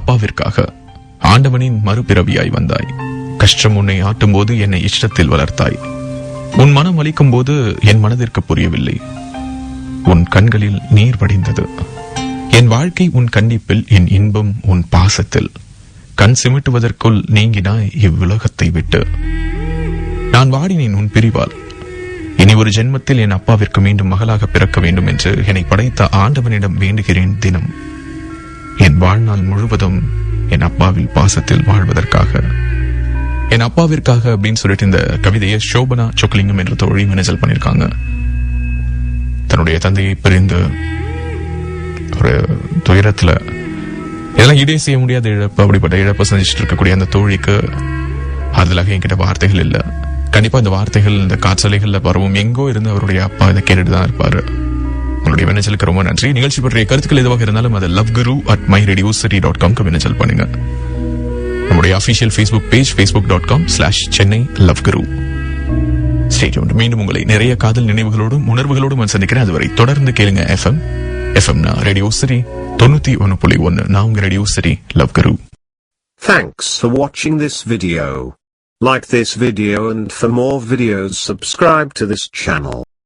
அப்பாவிற்காக ஆண்டவனின் மறுபிறவியாய் வந்தாய். கஷ்டம் உன்னை ஆட்டும் போது என்னை இஷ்டத்தில் வளர்த்தாய். உன் மனம் வலிக்கும் போது என் மனதிற்கு புரியவில்லை. உன் கண்களில் நீர் வடிந்தது. என் வாழ்க்கை உன் கண்டிப்பில் என் இன்பம் உன் பாசத்தில். கண் சிமிட்டுவதற்குள் நீங்கினாய் இவ்வுலகத்தை விட்டு. நான் வாடினேன் உன் பிரிவால். இனி ஒரு ஜென்மத்தில் என் அப்பாவிற்கு மீண்டும் மகளாக பிறக்க வேண்டும் என்று என்னை படைத்த ஆண்டவனிடம் வேண்டுகிறேன் தினம். வாழ்நாள் முழுவதும் என் அப்பாவில் பாசத்தில் வாழ்வதற்காக. என் அப்பாவிற்காக அப்படின்னு சொல்லிட்டு இந்த கவிதையை சோபனா சொக்கலிங்கம் என்ற தோழி மினஜல் பண்ணியிருக்காங்க. தன்னுடைய தந்தையை பிரிந்து ஒரு துயரத்தில் இதெல்லாம் ஈடே செய்ய முடியாத இழப்பு அப்படிப்பட்ட இழப்பை சந்திச்சுட்டு இருக்கக்கூடிய அந்த தோழிக்கு அதுலாக என்கிட்ட வார்த்தைகள் இல்லை. கண்டிப்பாக இந்த வார்த்தைகள் இந்த காற்றலைகளில் பரவும் எங்கோ இருந்து அவருடைய அப்பா இதை கேட்டுட்டு தான் இருப்பாரு. உங்களுடைய மின்னஞ்சலுக்கு ரொம்ப நன்றி. நிகழ்ச்சி பற்றிய கருத்துக்கள் எதுவாக இருந்தாலும் அது love guru at my radio city dot காம்க்கு மின்னஞ்சல் பண்ணுங்க. நம்முடைய official facebook page facebook dot com slash Chennai love guru stage மீண்டும் உங்களை நிறைய காதல் நினைவுகளோடும் உணர்வுகளோடும் நான் சந்திக்கிறேன். அதுவரை தொடர்ந்து கேளுங்க எஃப்எம் எஃப்எம்னா ரேடியோ சரி தொண்ணூத்தி ஒன்னு புள்ளி ஒன்னு. நான் உங்க ரேடியோ சரி love guru Thanks for watching this video. Like this video and for more videos subscribe to this channel.